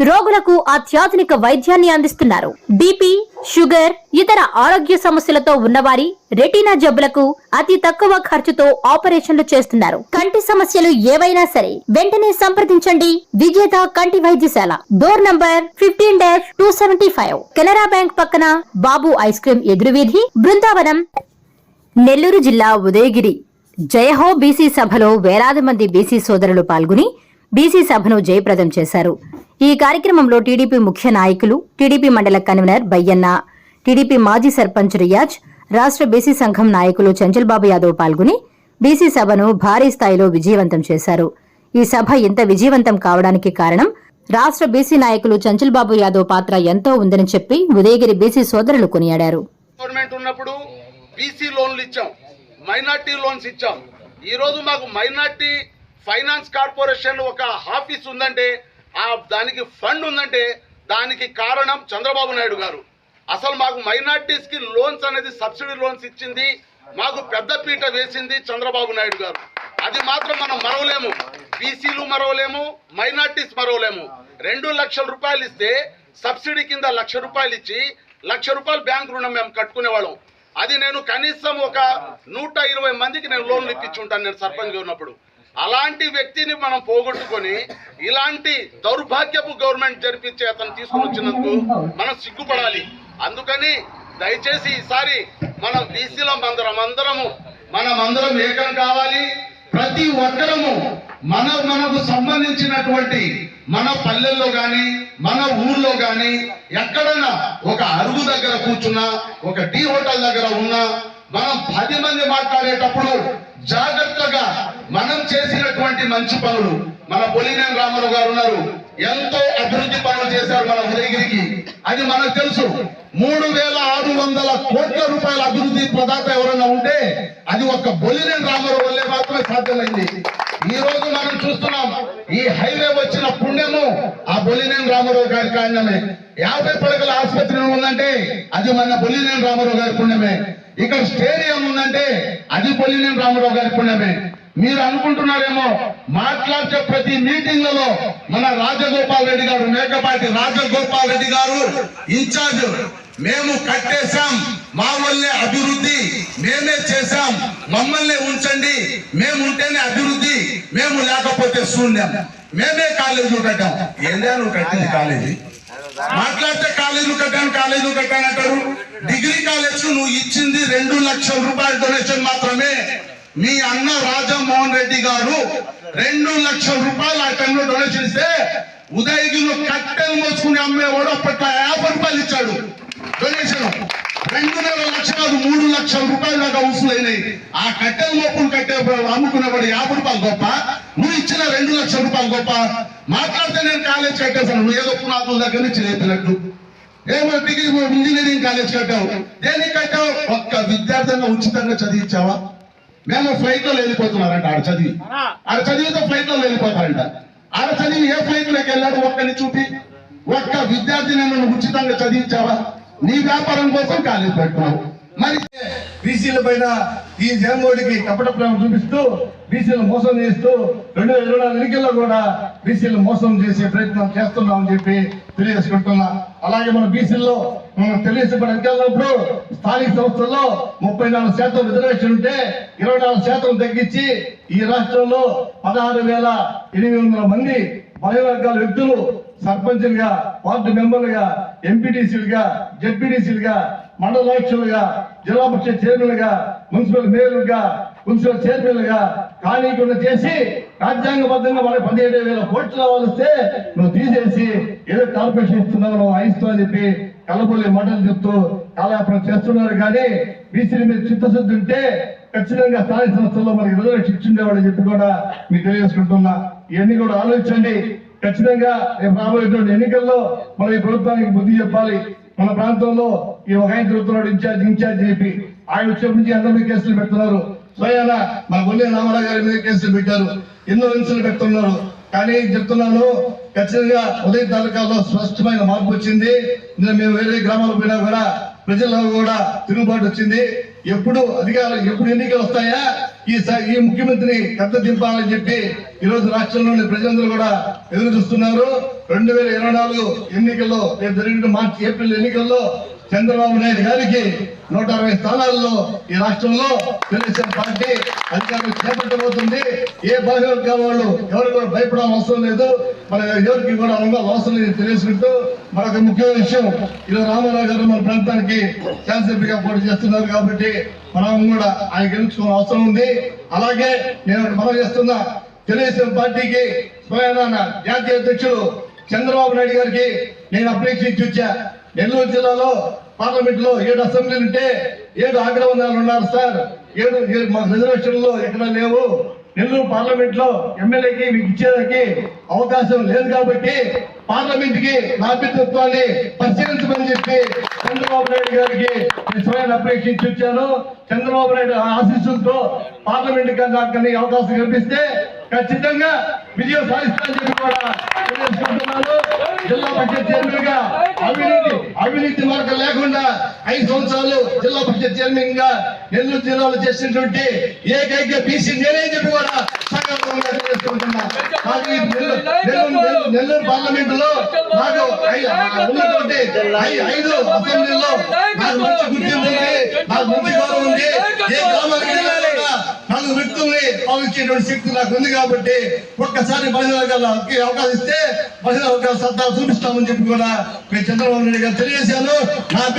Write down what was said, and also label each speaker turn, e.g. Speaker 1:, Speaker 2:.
Speaker 1: రోగులకు అత్యాధునిక వైద్యాన్ని అందిస్తున్నారు. బీపీ షుగర్ ఇతర ఆరోగ్య సమస్యలతో ఉన్నవారి రెటీనా జబ్బులకు అతి తక్కువ ఖర్చుతో ఆపరేషన్లు చేస్తున్నారు. కంటి సమస్యలు ఏవైనా సరే వెంటనే సంప్రదించండి. విజేత కంటి వైద్యశాల. Door number fifteen dash two seventy five. Canara bank పక్కన బాబు ఐస్ క్రీమ్ ఎదురువీధి బృందావనం నెల్లూరు జిల్లా ఉదయగిరి. జయహో బీసీ సభలో వేలాది మంది బీసీ సోదరులు పాల్గొని బీసీ సభను జయప్రదం చేశారు. ఈ కార్యక్రమంలో టీడీపీ ముఖ్య నాయకులు టీడీపీ మండల కన్వీనర్ బయ్యన్న టీడీపీ మాజీ సర్పంచ్ రియాజ్ రాష్ట్ర బీసీ సంఘం నాయకులు చంచల్బాబు యాదవ్ పాల్గొని బీసీ సభను భారీ స్థాయిలో విజయవంతం చేశారు. ఈ సభ ఇంత విజయవంతం కావడానికి కారణం రాష్ట్ర బీసీ నాయకులు చంచల్బాబు యాదవ్ పాత్ర ఎంతో ఉందని చెప్పి ఉదయగిరి బీసీ సోదరులు కొనియాడారు.
Speaker 2: ఉన్నప్పుడు బీసీ లోన్లు ఇచ్చాం మైనార్టీ లోన్స్ ఇచ్చాం. ఈ రోజు మాకు మైనార్టీ ఫైనాన్స్ కార్పొరేషన్ ఒక ఆఫీస్ ఉందంటే ఆ దానికి ఫండ్ ఉందంటే దానికి కారణం చంద్రబాబు నాయుడు గారు. అసలు మాకు మైనార్టీస్కి లోన్స్ అనేది సబ్సిడీ లోన్స్ ఇచ్చింది మాకు పెద్ద పీట వేసింది చంద్రబాబు నాయుడు గారు. అది మాత్రం మనం మరవలేము. బీసీలు మరవలేము మైనార్టీస్ మరవలేము. రెండు లక్షల రూపాయలు ఇస్తే సబ్సిడీ కింద లక్ష రూపాయలు ఇచ్చి లక్ష రూపాయలు బ్యాంక్ రుణం మేము కట్టుకునేవాళ్ళం అది నేను కనీసం ఒక నూట ఇరవై మందికి నేను లోన్లు ఇప్పించుంటాను నేను సర్పంచ్గా ఉన్నప్పుడు. అలాంటి వ్యక్తిని మనం పోగొట్టుకొని ఇలాంటి దౌర్భాగ్యపు గవర్నమెంట్ జరిపించే అతను తీసుకుని వచ్చినందుకు మనం సిగ్గుపడాలి. అందుకని దయచేసి ఈసారి మనం బీసీల అందరం అందరము మనమందరం ఏకం కావాలి. ప్రతి ఒక్కరము మన మనకు సంబంధించినటువంటి మన పల్లెల్లో గాని మన ఊర్లో గాని ఎక్కడన్నా ఒక అరుగు దగ్గర కూర్చున్నా ఒక టీ హోటల్ దగ్గర ఉన్నా మనం పది మంది మాట్లాడేటప్పుడు జాగ్రత్తగా మనం చేసినటువంటి మంచి పనులు మన బొలినేని రామారావు గారు ఉన్నారు. ఎంతో అభివృద్ధి పనులు చేశారు మన ఉదయగిరికి. అది మనకు తెలుసు. మూడు వేల ఆరు వందల కోట్ల రూపాయల అభివృద్ధి ప్రదాత ఎవరైనా ఉంటే అది ఒక బొలినేని రామారావు వల్లే మాత్రమే సాధ్యమైంది. ఈ రోజు మనం చూస్తున్నాం ఈ హైవే వచ్చిన పుణ్యము ఆ బొలినేని రామారావు గారి కారణమే. యాభై పడకల ఆసుపత్రి ఉందంటే అది మన బొలినేని రామారావు గారి పుణ్యమే. ఇక్కడ స్టేడియం ఉందంటే అది బొలినేని రామారావు గారి పుణ్యమే. మీరు అనుకుంటున్నారేమో మాట్లాడే ప్రతి మీటింగ్లలో మన రాజగోపాల్ రెడ్డి గారు మేకపాటి రాజగోపాల్ రెడ్డి గారు ఇన్ఛార్జ్. మేము కట్టేశాం మా వల్లే అభివృద్ధి మేమే చేశాం మమ్మల్ని ఉంచండి మేము ఉంటేనే అభివృద్ధి మేము లేకపోతే శూన్యం. మేమే కాలేజీలు కట్టాం. ఏందే నువ్వు కట్టింది కాలేజీ? మాట్లాడితే కాలేజీలు కట్టాను కాలేజీలు కట్టాను అంటారు. డిగ్రీ కాలేజ్ నువ్వు ఇచ్చింది రెండు లక్షల రూపాయల డొనేషన్ మాత్రమే. మీ అన్న రాజమోహన్ రెడ్డి గారు రెండు లక్షల రూపాయలు ఆ టైంలో డొనేషన్ ఇస్తే ఉదయగిరిలో కట్టెలు మోసుకుని అమ్మేవాడు అప్పట్లో యాభై రూపాయలు ఇచ్చాడు. డొనేషన్ రెండున్నర లక్షలు మూడు లక్షల రూపాయలు దాకా వసూలైనాయి. ఆ కట్టెల మోపులు కట్టే అమ్ముకునేవాడు యాభై రూపాయలు గొప్ప. నువ్వు ఇచ్చిన రెండు లక్షల రూపాయలు గొప్ప. మాట్లాడితే నేను కాలేజ్ కట్టేశాను. నువ్వు ఏదో పునాదుల దగ్గర నుంచి లేపినట్టు. ఏమో డిగ్రీ ఇంజనీరింగ్ కాలేజ్ కట్టావు? దేనికి కట్టావు? ఒక్క విద్యార్థిగా ఉచితంగా చదివించావా? మేము ఫ్లైట్లో వెళ్ళిపోతున్నారంట ఆడ చదివి. ఆడ చదివితే ఫ్లైట్లో వెళ్ళిపోతారంట ఆడ చదివి ఏ ఫ్లైట్లోకి వెళ్ళాడు ఒక్కని చూపి? ఒక్క విద్యార్థిని నువ్వు ఉచితంగా చదివించావా? నీ వ్యాపారం కోసం కాలేజ్ పెట్టుకున్నావు మరి
Speaker 3: బీసీల పైన ఈ జగన్మోహన్కి కపట ప్రేమ చూపిస్తూ బీసీలు మోసం చేస్తూ రెండు వేల ఇరవై నాలుగు ఎన్నికల్లో కూడా బీసీలు మోసం చేసే ప్రయత్నం చేస్తున్నామని చెప్పి తెలియజేసుకుంటున్నా. అలాగే మన బీసీల్లో మనం తెలియజేసిన ఎన్నికల్లో స్థానిక సంస్థల్లో ముప్పై నాలుగు శాతం రిజర్వేషన్ ఉంటే ఇరవై నాలుగు శాతం తగ్గించి ఈ రాష్ట్రంలో పదహారు వేల ఎనిమిది వందల మంది బలహీన వర్గాల వ్యక్తులు సర్పంచులుగా వార్డు మెంబర్లుగా ఎంపీటీసీలుగా జడ్పీటీసీలుగా మండల జిల్లా పరిషత్ చైర్మన్లుగా మున్సిపల్ మేయర్లుగా మున్సిపల్ చైర్మన్లుగా కానీకుండా చేసి రాజ్యాంగబద్ధంగా మనకి పదిహేడు వేల కోట్లు రావాలిస్తే నువ్వు తీసేసి ఏదో కార్పొరేషన్ ఇస్తున్నావు నువ్వు అయిస్తా అని చెప్పి కలబోలే మాటలు చెప్తూ కాలయాపన చేస్తున్నారు. కానీ బీసీల మీద చిత్తశుద్ధి ఉంటే ఖచ్చితంగా స్థానిక సంస్థల్లో మనకి రిజర్వేషన్ ఇచ్చిండేవాడు చెప్పి కూడా మీకు తెలియజేసుకుంటున్నా. ఇవన్నీ కూడా ఆలోచించండి. ఖచ్చితంగా రేపు రాబోయేటువంటి ఎన్నికల్లో మన ఈ ప్రభుత్వానికి బుద్ధి చెప్పాలి. మన ప్రాంతంలో ఈ ఒక ఆయన తిరుగుతున్నాడు ఇన్ఛార్జ్ ఇన్ఛార్జ్ చెప్పి ఆయన వచ్చే నుంచి అందరి మీద కేసులు పెడుతున్నారు. స్వయాన మా గొల్లె రామారావు గారి మీద కేసులు పెట్టారు. ఎన్నో హింసలు పెడుతున్నారు. కానీ చెప్తున్నాను ఖచ్చితంగా ఉదయం తాలూకాలో స్పష్టమైన మార్పు వచ్చింది. మేము వేరే గ్రామాలకు పోయినా కూడా ప్రజల్లో కూడా తిరుగుబాటు వచ్చింది. ఎప్పుడు అధికారులు ఎప్పుడు ఎన్నికలు వస్తాయా? ఈ స- ఈ ముఖ్యమంత్రిని కథ దింపాలని చెప్పి ఈ రోజు రాష్ట్రంలోని ప్రజలందరూ కూడా ఎదురు చూస్తున్నారు రెండు వేల ఇరవై నాలుగు ఎన్నికల్లో రేపు జరిగిన మార్చి ఏప్రిల్ ఎన్నికల్లో చంద్రబాబు నాయుడు గారికి నూట అరవై స్థానాల్లో ఈ రాష్ట్రంలో తెలుగుదేశం పార్టీ అధికారం చేపట్టబోతుంది. ఏ బాధ్యత వాళ్ళు ఎవరు కూడా భయపడాల్సిన అవసరం లేదు. మన ఎవరికి కూడా అనుభవం అవసరం లేదు తెలుసుకుంటూ మరొక ముఖ్యమైన విషయం ఈరోజు రామారావు గారు మన ప్రాంతానికి శాసనసభ్యుగా పోటీ చేస్తున్నారు కాబట్టి మనం కూడా ఆయన గెలుచుకోవాల్సిన అవసరం ఉంది. అలాగే నేను మనం చేస్తున్న తెలుగుదేశం పార్టీకి స్వయాన జాతీయ అధ్యక్షుడు చంద్రబాబు నాయుడు గారికి నేను అప్లికేషన్ ఇచ్చి వచ్చా. నెల్లూరు జిల్లాలో పార్లమెంట్లో ఏడు అసెంబ్లీలు ఉంటే ఏడు ఆగ్రహణాలు ఉన్నారు సార్. ఏడు ఏడు మా రిజర్వేషన్లో ఎక్కడ లేవు. నెల్లూరు పార్లమెంట్లో ఎమ్మెల్యేకి మీకు ఇచ్చేదానికి అవకాశం లేదు కాబట్టి పార్లమెంట్కి నా పరిశీలించమని చెప్పి చంద్రబాబు నాయుడు గారికి నేను స్వయం అప్లికేషన్ వచ్చాను. చంద్రబాబు నాయుడు ఆశీస్సులతో పార్లమెంట్ కన్నా కానీ అవకాశం కల్పిస్తే ఖచ్చితంగా విజయం సాధిస్తానని చెప్పి కూడా జిల్లా పరిషత్ చైర్మన్గా అవినీతి అవినీతి మార్గం లేకుండా ఐదు సంవత్సరాలు జిల్లా పరిషత్ చైర్మన్గా నెల్లూరు జిల్లాలో చేసినటువంటి ఏకైక బీసీ నేనే చెప్పి కూడా నెల్లూరు పార్లమెంట్లో నాకు ఉన్నటువంటి ఐదు అసెంబ్లీలో నాకు మంచి గుర్తింపు ఉంది నాకు మంచి గౌరవం ఉంది. ఏ గ్రామానికి నాలుగు వ్యక్తుల్ని పాలించేటువంటి శక్తి నాకు ఉంది కాబట్టి ఒక్కసారి మహిళా వర్గాలకి అవకాశం ఇస్తే మహిళా వర్గాల సత్తా చూపిస్తామని చెప్పి కూడా మేము చంద్రబాబు నాయుడు గారు తెలియజేశాను